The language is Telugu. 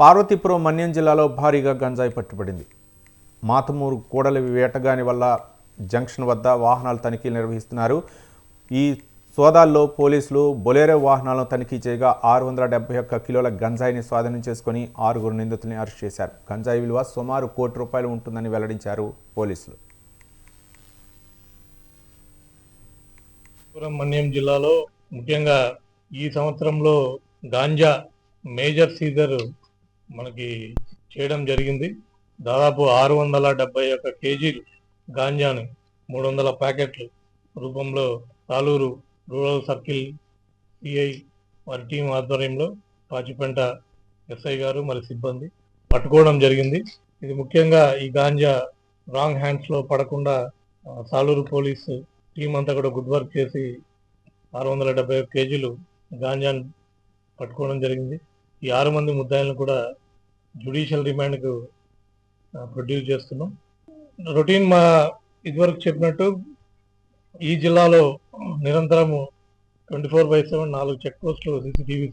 పార్వతీపురం మన్యం జిల్లాలో భారీగా గంజాయి పట్టుబడింది. మాతమూరు కూడలి వేటగాని వల్ల జంక్షన్ వద్ద వాహనాలు తనిఖీలు నిర్వహిస్తున్నారు. ఈ సోదాల్లో పోలీసులు బొలేరో వాహనాలను తనిఖీ చేయగా ఆరు వందల డెబ్బై ఒక్క కిలోల గంజాయిని స్వాధీనం చేసుకుని ఆరుగురు నిందితుల్ని అరెస్ట్ చేశారు. గంజాయి విలువ సుమారు కోటి రూపాయలు ఉంటుందని వెల్లడించారు పోలీసులు. మన్యం జిల్లాలో ముఖ్యంగా ఈ సంవత్సరంలో గాంజా మేజర్ సీజర్ మనకి చేయడం జరిగింది. దాదాపు ఆరు వందల డెబ్బై ఒక కేజీలు గాంజాని మూడు వందల ప్యాకెట్లు రూపంలో తాలూరు రూరల్ సర్కిల్ సిఐ వారి టీం ఆధ్వర్యంలో పాచిపెంట ఎస్ఐ గారు మరి సిబ్బంది పట్టుకోవడం జరిగింది. ఇది ముఖ్యంగా ఈ గాంజా రాంగ్ హ్యాండ్స్లో పడకుండా సాలూరు పోలీసు టీం అంతా కూడా గుడ్ వర్క్ చేసి ఆరు వందల డెబ్బై కేజీలు గాంజాను పట్టుకోవడం జరిగింది. ఈ ఆరు మంది ముద్దాయిలను కూడా జ్యుడిషియల్ రిమాండ్కు ప్రొడ్యూస్ చేస్తున్నాం. రొటీన్ మా ఇదివరకు చెప్పినట్టు ఈ జిల్లాలో నిరంతరము ట్వంటీ ఫోర్ బై సెవెన్ నాలుగు చెక్ పోస్టులు సీసీటీవీ